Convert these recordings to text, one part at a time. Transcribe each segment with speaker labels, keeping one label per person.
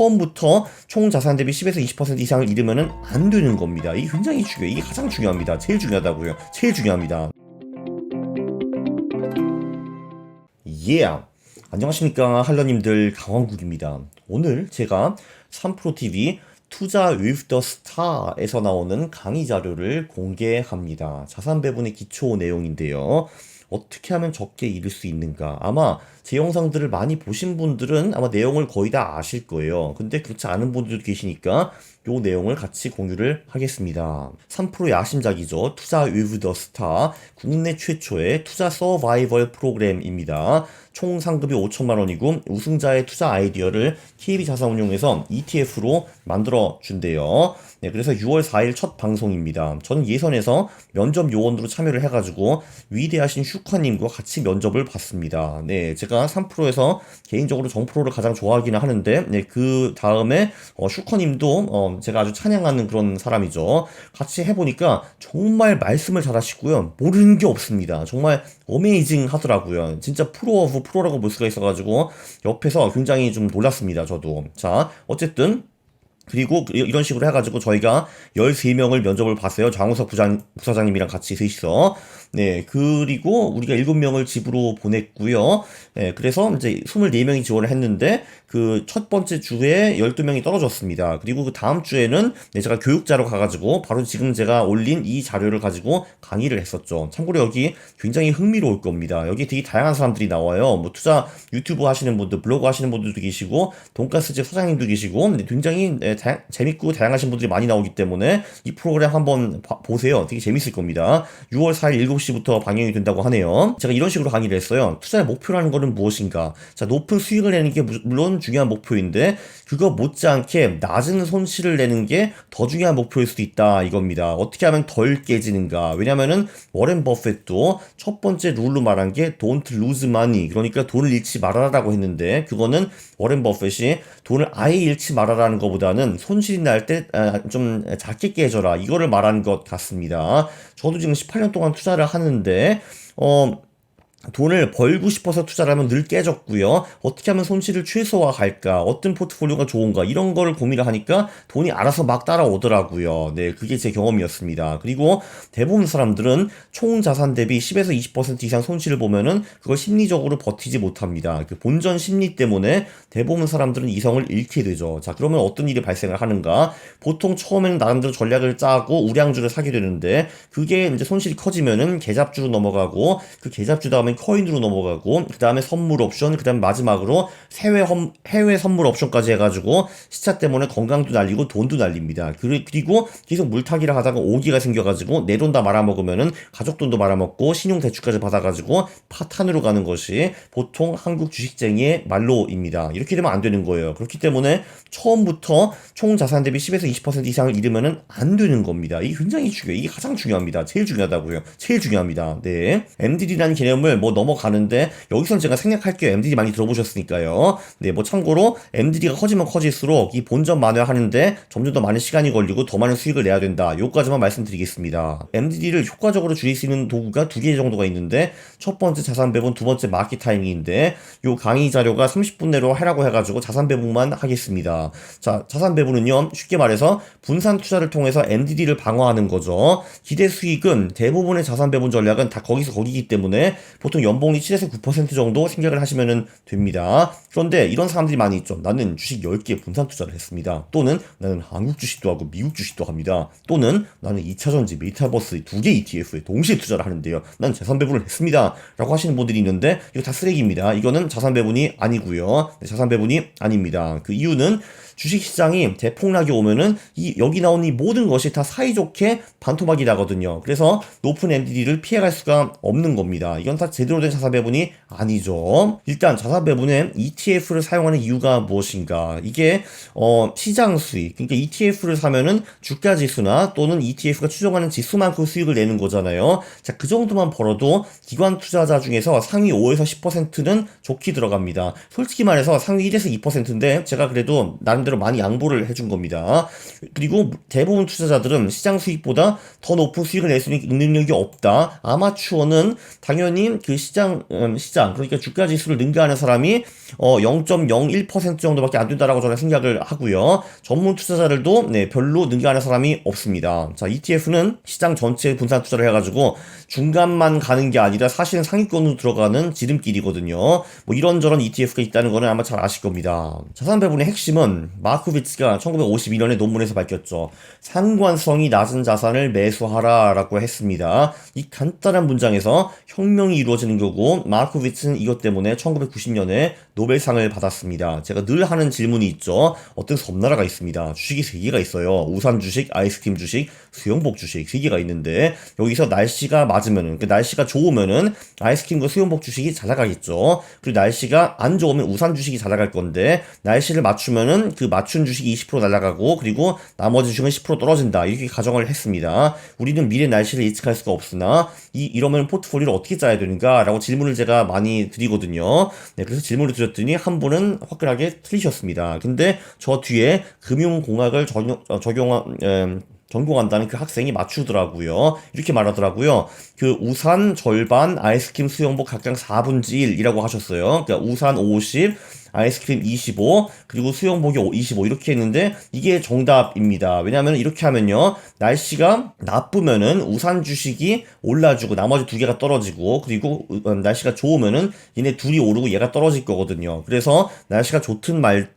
Speaker 1: 처음부터 총 자산 대비 10에서 20% 이상을 잃으면 안 되는 겁니다. 이게 굉장히 중요해요. 이게 가장 중요합니다. 제일 중요하다고요. 제일 중요합니다. 예. Yeah. 안녕하십니까 할러님들 강원국입니다. 오늘 제가 3프로TV 투자 with the star에서 나오는 강의 자료를 공개합니다. 자산 배분의 기초 내용인데요. 어떻게 하면 적게 잃을 수 있는가? 아마 제 영상들을 많이 보신 분들은 아마 내용을 거의 다 아실 거예요. 근데 그렇지 않은 분들도 계시니까 요 내용을 같이 공유를 하겠습니다. 3프로의 야심작이죠. 투자 with the star. 국내 최초의 투자 서바이벌 프로그램입니다. 총 상급이 5천만 원이고 우승자의 투자 아이디어를 KB 자산운용에서 ETF로 만들어 준대요. 네, 그래서 6월 4일 첫 방송입니다. 저는 예선에서 면접 요원으로 참여를 해가지고 위대하신 슈카님과 같이 면접을 봤습니다. 네, 제가 3프로에서 개인적으로 정프로를 가장 좋아하기는 하는데, 네, 그 다음에 어, 슈커님도 어, 제가 아주 찬양하는 그런 사람이죠. 같이 해보니까 정말 말씀을 잘하시고요. 모르는 게 없습니다. 정말 어메이징 하더라고요. 진짜 프로 오브 프로라고 볼 수가 있어가지고 옆에서 굉장히 좀 놀랐습니다. 저도. 자, 어쨌든 그리고 이런 식으로 해가지고 저희가 13명을 면접을 봤어요. 장우석 부장, 부사장님이랑 같이 셋이서. 네, 그리고 우리가 7명을 집으로 보냈고요. 네, 그래서 이제 24명이 지원을 했는데 그 첫 번째 주에 12명이 떨어졌습니다. 그리고 그 다음 주에는 네, 제가 교육자로 가가지고 바로 지금 제가 올린 이 자료를 가지고 강의를 했었죠. 참고로 여기 굉장히 흥미로울 겁니다. 여기 되게 다양한 사람들이 나와요. 뭐 투자 유튜브 하시는 분들, 블로그 하시는 분들도 계시고, 돈가스집 사장님도 계시고, 굉장히 네, 다, 재밌고 다양하신 분들이 많이 나오기 때문에 이 프로그램 한번 봐, 보세요. 되게 재밌을 겁니다. 6월 4일 7 시부터 방영이 된다고 하네요. 제가 이런 식으로 강의를 했어요. 투자의 목표라는 것은 무엇인가? 자, 높은 수익을 내는 게 물론 중요한 목표인데 그거 못지않게 낮은 손실을 내는 게 더 중요한 목표일 수도 있다 이겁니다. 어떻게 하면 덜 깨지는가? 왜냐면은 워렌 버핏도 첫 번째 룰로 말한 게 don't lose money 그러니까 돈을 잃지 말아라라고 했는데 그거는 워렌 버핏이 돈을 아예 잃지 말아라는 것보다는 손실이 날 때 좀 작게 깨져라 이거를 말한 것 같습니다. 저도 지금 18년 동안 투자를 하는데 어 돈을 벌고 싶어서 투자를 하면 늘 깨졌고요. 어떻게 하면 손실을 최소화할까? 어떤 포트폴리오가 좋은가? 이런 거를 고민을 하니까 돈이 알아서 막 따라오더라고요. 네, 그게 제 경험이었습니다. 그리고 대부분 사람들은 총 자산 대비 10에서 20% 이상 손실을 보면은 그걸 심리적으로 버티지 못합니다. 그 본전 심리 때문에 대부분 사람들은 이성을 잃게 되죠. 자, 그러면 어떤 일이 발생을 하는가? 보통 처음에는 나름대로 전략을 짜고 우량주를 사게 되는데 그게 이제 손실이 커지면은 계잡주로 넘어가고 그 계잡주 다음에 다음에 코인으로 넘어가고 그 다음에 선물 옵션 그 다음에 마지막으로 해외, 험, 해외 선물 옵션까지 해가지고 시차 때문에 건강도 날리고 돈도 날립니다. 그리고 계속 물타기를 하다가 오기가 생겨가지고 내 돈 다 말아먹으면은 가족 돈도 말아먹고 신용 대출까지 받아가지고 파탄으로 가는 것이 보통 한국 주식쟁이의 말로입니다. 이렇게 되면 안 되는 거예요. 그렇기 때문에 처음부터 총 자산 대비 10에서 20% 이상을 잃으면은 안 되는 겁니다. 이게 굉장히 중요해요. 이게 가장 중요합니다. 제일 중요하다고요. 제일 중요합니다. 네. MDD라는 개념을 뭐 넘어가는데 여기선 제가 생략할게요. MDD 많이 들어보셨으니까요. 네, 뭐 참고로 MDD가 커지면 커질수록 이 본전 만회하는데 점점 더 많은 시간이 걸리고 더 많은 수익을 내야 된다. 요까지만 말씀드리겠습니다. MDD를 효과적으로 줄일 수 있는 도구가 두 개 정도가 있는데 첫 번째 자산 배분, 두 번째 마켓 타이밍인데 요 강의 자료가 30분 내로 하라고 해가지고 자산 배분만 하겠습니다. 자, 자산 배분은요 쉽게 말해서 분산 투자를 통해서 MDD를 방어하는 거죠. 기대 수익은 대부분의 자산 배분 전략은 다 거기서 거기기 때문에 보통 연봉이 7에서 9% 정도 생각을 하시면 됩니다. 그런데 이런 사람들이 많이 있죠. 나는 주식 10개 분산 투자를 했습니다. 또는 나는 한국 주식도 하고 미국 주식도 합니다. 또는 나는 2차전지, 메타버스 두 개 ETF에 동시에 투자를 하는데요. 난 자산 배분을 했습니다. 라고 하시는 분들이 있는데 이거 다 쓰레기입니다. 이거는 자산 배분이 아니고요. 네, 자산 배분이 아닙니다. 그 이유는 주식시장이 대폭락이 오면은 이 여기 나온 이 모든 것이 다 사이좋게 반토막이 나거든요. 그래서 높은 MDD를 피해갈 수가 없는 겁니다. 이건 다 제대로 된 자산 배분이 아니죠. 일단 자산 배분에 ETF를 사용하는 이유가 무엇인가? 이게 어 시장 수익, 그러니까 ETF를 사면은 주가 지수나 또는 ETF가 추정하는 지수만큼 수익을 내는 거잖아요. 자, 그 정도만 벌어도 기관 투자자 중에서 상위 5에서 10%는 좋게 들어갑니다. 솔직히 말해서 상위 1에서 2%인데 제가 그래도 나름대로 나름대로 많이 양보를 해준 겁니다. 그리고 대부분 투자자들은 시장 수익보다 더 높은 수익을 낼 수 있는 능력이 없다. 아마추어는 당연히 그그 시장 음, 시장 그러니까 주가 지수를 능가하는 사람이 어 0.01% 정도밖에 안 된다라고 저는 생각을 하고요. 전문 투자자들도 네 별로 능가하는 사람이 없습니다. 자 ETF는 시장 전체 분산 투자를 해 가지고 중간만 가는 게 아니라 사실은 상위권으로 들어가는 지름길이거든요. 뭐 이런저런 ETF가 있다는 거는 아마 잘 아실 겁니다. 자산 배분의 핵심은 마코비츠가 1952년에 논문에서 밝혔죠. 상관성이 낮은 자산을 매수하라 라고 했습니다. 이 간단한 문장에서 혁명이 이루어지는 거고 마코비츠는 이것 때문에 1990년에 노벨상을 받았습니다. 제가 늘 하는 질문이 있죠. 어떤 섬나라가 있습니다. 주식이 세 개가 있어요. 우산 주식, 아이스크림 주식, 수영복 주식 세 개가 있는데 여기서 날씨가 맞으면은 그 날씨가 좋으면은 아이스크림과 수영복 주식이 잘 나가겠죠. 그리고 날씨가 안 좋으면 우산 주식이 잘 나갈 건데 날씨를 맞추면은 그 맞춘 주식이 20% 날아가고 그리고 나머지 주식은 10% 떨어진다. 이렇게 가정을 했습니다. 우리는 미래 날씨를 예측할 수가 없으나 이 이러면 포트폴리오를 어떻게 짜야 되는가라고 질문을 제가 많이 드리거든요. 네, 그래서 질문을 드렸더니 한 분은 화끈하게 틀리셨습니다. 근데 저 뒤에 금융공학을 적용, 어, 적용한 음, 전공한다는 그 학생이 맞추더라고요. 이렇게 말하더라고요. 그 우산 절반, 아이스크림 수영복 각각 4분의 1이라고 하셨어요. 그러니까 우산 50, 아이스크림 25, 그리고 수영복이 25 이렇게 했는데 이게 정답입니다. 왜냐하면 이렇게 하면요. 날씨가 나쁘면은 우산 주식이 올라주고 나머지 두 개가 떨어지고 그리고 음, 날씨가 좋으면은 얘네 둘이 오르고 얘가 떨어질 거거든요. 그래서 날씨가 좋든 말,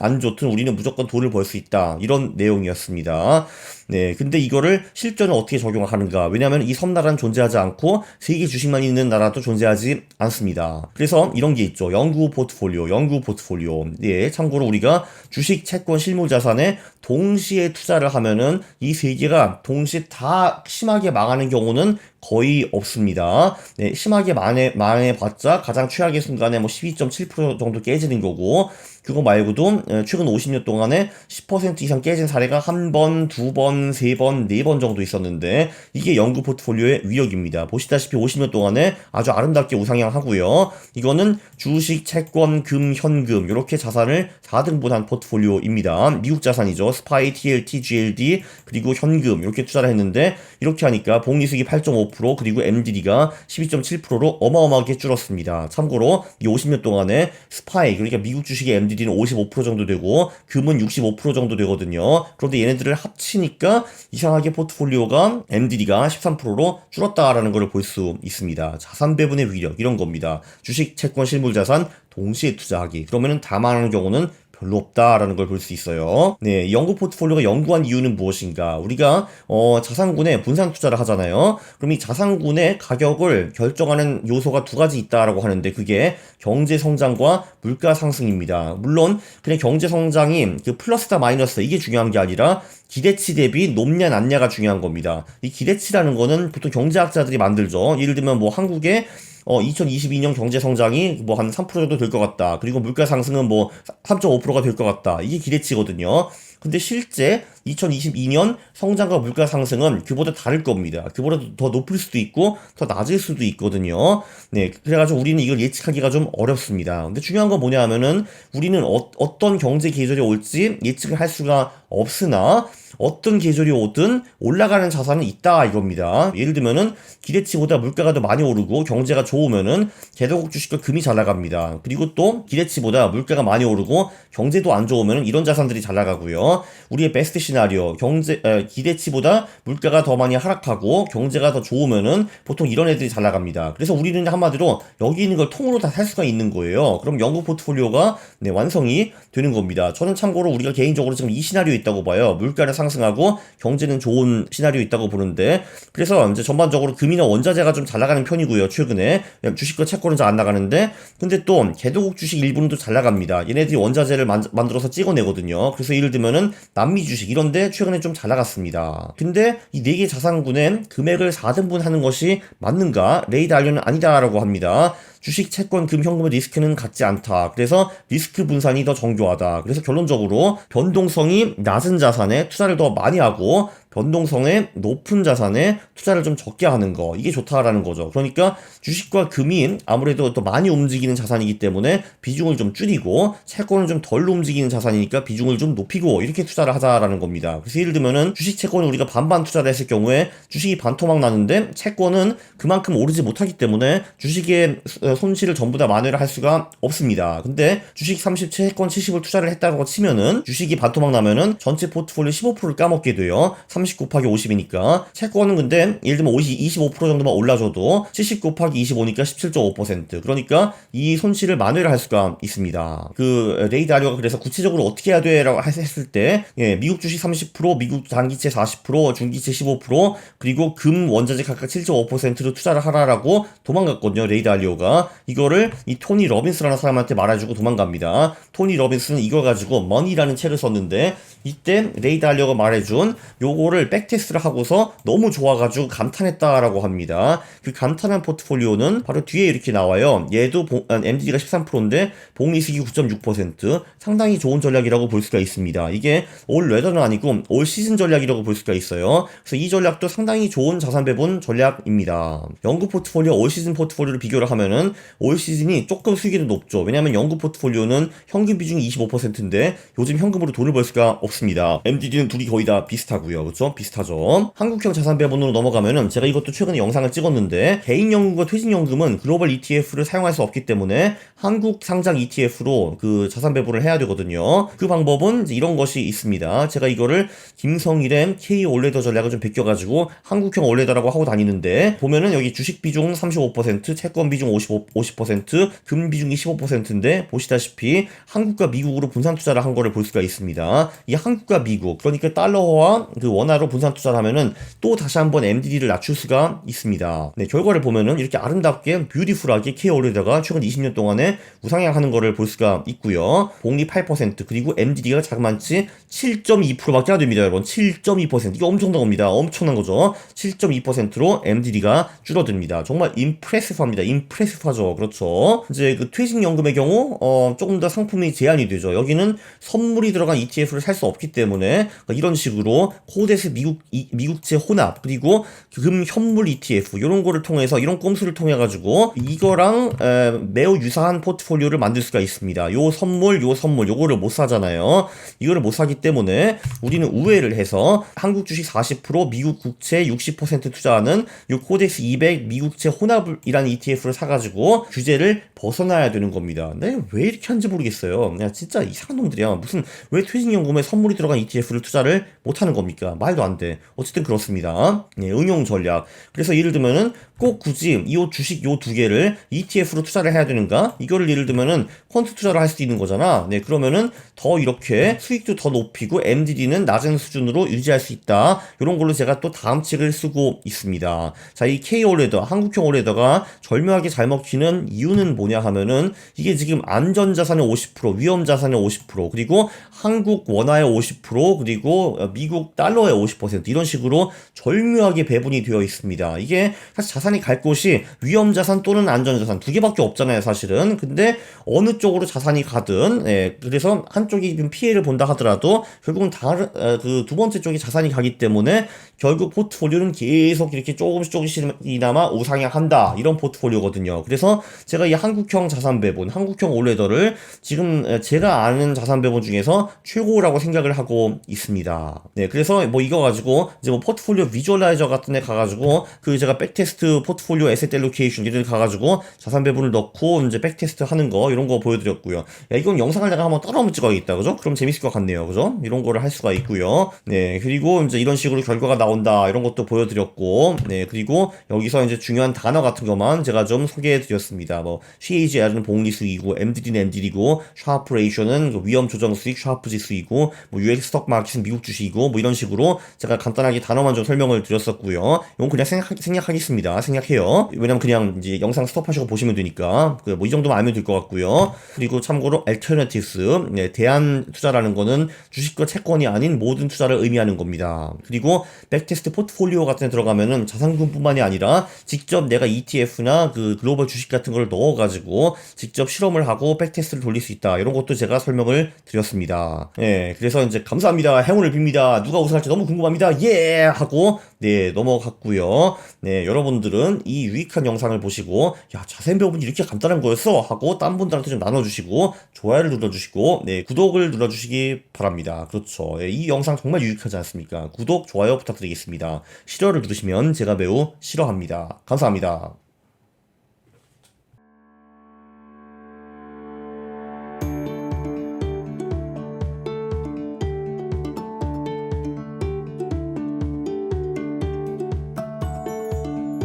Speaker 1: 안 좋든 우리는 무조건 돈을 벌 수 있다. 이런 내용이었습니다. 네, 근데 이거를 실전에 어떻게 적용하는가? 왜냐하면 이 섬나라는 존재하지 않고 세계 주식만 있는 나라도 존재하지 않습니다. 그래서 이런 게 있죠. 연구 포트폴리오, 연구 포트폴리오. 네, 참고로 우리가 주식, 채권, 실물 자산에 동시에 투자를 하면은 이 세 개가 동시에 다 심하게 망하는 경우는 거의 없습니다. 네, 심하게 망해, 망해봤자 가장 최악의 순간에 뭐 12.7% 정도 깨지는 거고, 그거 말고도 최근 50년 동안에 10% 이상 깨진 사례가 한 번, 두 번, 세 번, 네 번 정도 있었는데 이게 연구 포트폴리오의 위력입니다. 보시다시피 50년 동안에 아주 아름답게 우상향하고요. 이거는 주식, 채권, 금, 현금 이렇게 자산을 4등분한 포트폴리오입니다. 미국 자산이죠. 스파이, TLT, GLD 그리고 현금 이렇게 투자를 했는데 이렇게 하니까 복리수익이 8.5% 그리고 MDD가 12.7%로 어마어마하게 줄었습니다. 참고로 이 50년 동안에 스파이 그러니까 미국 주식의 MD MDD는 55% 정도 되고 금은 65% 정도 되거든요. 그런데 얘네들을 합치니까 이상하게 포트폴리오가 MDD가 13%로 줄었다라는 걸 볼 수 있습니다. 자산 배분의 위력 이런 겁니다. 주식, 채권, 실물 자산 동시에 투자하기. 그러면은 다만하는 경우는 별로 없다라는 걸 볼 수 있어요. 네, 연구 포트폴리오가 연구한 이유는 무엇인가? 우리가 어, 자산군에 분산 투자를 하잖아요. 그럼 이 자산군의 가격을 결정하는 요소가 두 가지 있다라고 하는데 그게 경제 성장과 물가 상승입니다. 물론 그냥 경제 성장이 그 플러스다 마이너스 이게 중요한 게 아니라 기대치 대비 높냐 낮냐가 중요한 겁니다. 이 기대치라는 거는 보통 경제학자들이 만들죠. 예를 들면 뭐 한국의 어, 2022년 경제 성장이 뭐 한 3% 정도 될 것 같다. 그리고 물가 상승은 뭐 3.5%가 될 것 같다. 이게 기대치거든요. 근데 실제 2022년 성장과 물가 상승은 그보다 다를 겁니다. 그보다 더 높을 수도 있고 더 낮을 수도 있거든요. 네, 그래가지고 우리는 이걸 예측하기가 좀 어렵습니다. 근데 중요한 건 뭐냐 하면은 우리는 어, 어떤 경제 계절이 올지 예측을 할 수가 없으나 어떤 계절이 오든 올라가는 자산은 있다 이겁니다. 예를 들면은 기대치보다 물가가 더 많이 오르고 경제가 좋으면은 개도국 주식과 금이 잘 나갑니다. 그리고 또 기대치보다 물가가 많이 오르고 경제도 안 좋으면은 이런 자산들이 잘 나가고요. 우리의 베스트 시 나리오 경제 에, 기대치보다 물가가 더 많이 하락하고 경제가 더 좋으면은 보통 이런 애들이 잘 나갑니다. 그래서 우리는 한마디로 여기 있는 걸 통으로 다 살 수가 있는 거예요. 그럼 연구 포트폴리오가 네, 완성이 되는 겁니다. 저는 참고로 우리가 개인적으로 지금 이 시나리오 있다고 봐요. 물가를 상승하고 경제는 좋은 시나리오 있다고 보는데 그래서 이제 전반적으로 금이나 원자재가 좀 잘 나가는 편이고요. 최근에 주식과 채권은 잘 안 나가는데 근데 또 개도국 주식 일부는 또 잘 나갑니다. 얘네들이 원자재를 만, 만들어서 찍어내거든요. 그래서 예를 들면은 남미 주식 이런 데 최근에 좀 잘 나갔습니다. 근데 이네개 자산군에 금액을 4등분 하는 것이 맞는가? 레이드 알려는 아니다라고 합니다. 주식, 채권, 금, 현금의 리스크는 같지 않다. 그래서 리스크 분산이 더 정교하다. 그래서 결론적으로 변동성이 낮은 자산에 투자를 더 많이 하고 변동성의 높은 자산에 투자를 좀 적게 하는 거 이게 좋다라는 거죠. 그러니까 주식과 금이 아무래도 또 많이 움직이는 자산이기 때문에 비중을 좀 줄이고 채권은 좀 덜 움직이는 자산이니까 비중을 좀 높이고 이렇게 투자를 하자라는 겁니다. 그래서 예를 들면은 주식 채권을 우리가 반반 투자를 했을 경우에 주식이 반토막 나는데 채권은 그만큼 오르지 못하기 때문에 주식의 손실을 전부 다 만회를 할 수가 없습니다. 근데 주식 30, 채권 70을 투자를 했다고 치면은 주식이 반토막 나면은 전체 포트폴리오 15%를 까먹게 돼요. 30 곱하기 50이니까 채권은 근데 예를 들면 50, 25% 정도만 올라줘도 70 곱하기 25니까 17.5% 그러니까 이 손실을 만회를 할 수가 있습니다. 그 레이 다리오가 그래서 구체적으로 어떻게 해야 돼라고 했을 때 예, 미국 주식 30% 미국 단기채 40% 중기채 15% 그리고 금 원자재 각각 7.5%로 투자를 하라라고 도망갔거든요. 레이 다리오가 이거를 이 토니 러빈스라는 사람한테 말해주고 도망갑니다. 토니 러빈스는 이걸 가지고 머니라는 책을 썼는데 이때 레이 달리오가 말해준 요거 를 백테스트를 하고서 너무 좋아가지고 감탄했다라고 합니다. 그 감탄한 포트폴리오는 바로 뒤에 이렇게 나와요. 얘도 MD가 13%인데 복리수익이 9.6% 상당히 좋은 전략이라고 볼 수가 있습니다. 이게 올 레더는 아니고 올 시즌 전략이라고 볼 수가 있어요. 그래서 이 전략도 상당히 좋은 자산 배분 전략입니다. 연구 포트폴리오 올 시즌 포트폴리오를 비교를 하면은 올 시즌이 조금 수익이 더 높죠. 왜냐하면 연구 포트폴리오는 현금 비중이 25%인데 요즘 현금으로 돈을 벌 수가 없습니다. MDD는 둘이 거의 다 비슷하고요. 그렇죠? 비슷하죠. 한국형 자산 배분으로 넘어가면은 제가 이것도 최근에 영상을 찍었는데 개인연금과 퇴직연금은 글로벌 ETF를 사용할 수 없기 때문에 한국 상장 ETF로 그 자산 배분을 해야 되거든요. 그 방법은 이런 것이 있습니다. 제가 이거를 김성일의 K 올레더 전략을 좀 베껴가지고 한국형 올레더라고 하고 다니는데 보면은 여기 주식 비중 35%, 채권 비중 55, 50%, 금 비중이 15%인데 보시다시피 한국과 미국으로 분산 투자를 한 거를 볼 수가 있습니다. 이 한국과 미국 그러니까 달러와 그 원화 로 분산 투자를 하면은 또 다시 한번 MDD를 낮출 수가 있습니다. 네, 결과를 보면은 이렇게 아름답게 뷰티풀하게 K올레더가 최근 20년 동안에 우상향하는 거를 볼 수가 있고요. 복리 8% 그리고 MDD가 자그만치 7.2%밖에 안 됩니다, 여러분. 7.2% 이게 엄청난 겁니다. 엄청난 거죠. 7.2%로 MDD가 줄어듭니다. 정말 임프레시브합니다. 임프레시브하죠. 그렇죠. 이제 그 퇴직연금의 경우 어, 조금 더 상품이 제한이 되죠. 여기는 선물이 들어간 ETF를 살 수 없기 때문에 이런 식으로 코데 스 미국 이, 미국제 혼합 그리고 금 현물 ETF 이런 거를 통해서 이런 꼼수를 통해 가지고 이거랑 에, 매우 유사한 포트폴리오를 만들 수가 있습니다. 요 선물 요 선물 요거를 못 사잖아요. 이거를 못 사기 때문에 우리는 우회를 해서 한국 주식 40% 미국 국채 60% 투자하는 요 코덱스 200 미국채 혼합이라는 ETF를 사가지고 규제를 벗어나야 되는 겁니다. 네, 왜 이렇게 하는지 모르겠어요. 그냥 진짜 이상한 놈들이야. 무슨 왜 퇴직연금에 선물이 들어간 ETF를 투자를 못 하는 겁니까? 말도 안 돼. 어쨌든 그렇습니다. 네, 응용 전략. 그래서 예를 들면은 꼭 굳이 이 주식 요 두 개를 ETF로 투자를 해야 되는가? 이거를 예를 들면은 펀드 투자를 할수 있는 거잖아. 네, 그러면은 더 이렇게 수익도 더 높이고 MDD는 낮은 수준으로 유지할 수 있다. 이런 걸로 제가 또 다음 책을 쓰고 있습니다. 자, 이 K 올레더, 한국형 올레더가 절묘하게 잘 먹히는 이유는 뭐냐 하면은 이게 지금 안전 자산의 50%, 위험 자산의 50%, 그리고 한국 원화의 50%, 그리고 미국 달러의 50% 이런 식으로 절묘하게 배분이 되어 있습니다. 이게 사실 자산 이 갈 곳이 위험 자산 또는 안전 자산 두 개밖에 없잖아요, 사실은. 근데 어느 쪽으로 자산이 가든, 예, 그래서 한쪽이 좀 피해를 본다 하더라도 결국은 다른 그 두 번째 쪽이 자산이 가기 때문에 결국 포트폴리오는 계속 이렇게 조금씩 조금씩이나마 우상향한다 이런 포트폴리오거든요. 그래서 제가 이 한국형 자산 배분, 한국형 올레더를 지금 제가 아는 자산 배분 중에서 최고라고 생각을 하고 있습니다. 네, 그래서 뭐 이거 가지고 이제 뭐 포트폴리오 비주얼라이저 같은 데 가가지고 그 제가 백테스트 포트폴리오 에셋 델로케이션 이런 데 가가지고 자산 배분을 넣고 이제 백테스트 하는 거 이런 거 보여드렸고요. 야, 이건 영상을 내가 한번 따로 한번 찍어야겠다, 그죠? 그럼 재밌을 것 같네요, 그죠? 이런 거를 할 수가 있고요. 네, 그리고 이제 이런 식으로 결과가 나온다 이런 것도 보여드렸고, 네, 그리고 여기서 이제 중요한 단어 같은 것만 제가 좀 소개해드렸습니다. 뭐 CAGR은 복리 수익이고, MDD는 MDD고, 샤프 레이쇼는 그 위험 조정 수익, 샤프 지수이고, 뭐 US 스톡 마켓은 미국 주식이고, 뭐 이런 식으로 제가 간단하게 단어만 좀 설명을 드렸었고요. 이건 그냥 생각, 생략하겠습니다. 생략해요. 왜냐면 그냥 이제 영상 스톱하시고 보시면 되니까, 그뭐이 정도만 알면 될 것 같고요. 그리고 참고로 alternatives, 네, 대안 투자라는 거는 주식과 채권이 아닌 모든 투자를 의미하는 겁니다. 그리고 백테스트 포트폴리오 같은 데 들어가면은 자산금뿐만이 아니라 직접 내가 ETF나 그 글로벌 주식 같은 걸 넣어가지고 직접 실험을 하고 백테스트를 돌릴 수 있다. 이런 것도 제가 설명을 드렸습니다. 예, 그래서 이제 감사합니다. 행운을 빕니다. 누가 우승할지 너무 궁금합니다. 예! 하고 네, 넘어갔고요. 네, 여러분들은 이 유익한 영상을 보시고 야, 자세 배우분이 이렇게 간단한 거였어 하고 딴 분들한테 좀 나눠 주시고 좋아요를 눌러 주시고 네, 구독을 눌러 주시기 바랍니다. 그렇죠. 예, 이 영상 정말 유익하지 않습니까? 구독, 좋아요 부탁드리겠습니다. 싫어를 누르시면 제가 매우 싫어합니다. 감사합니다.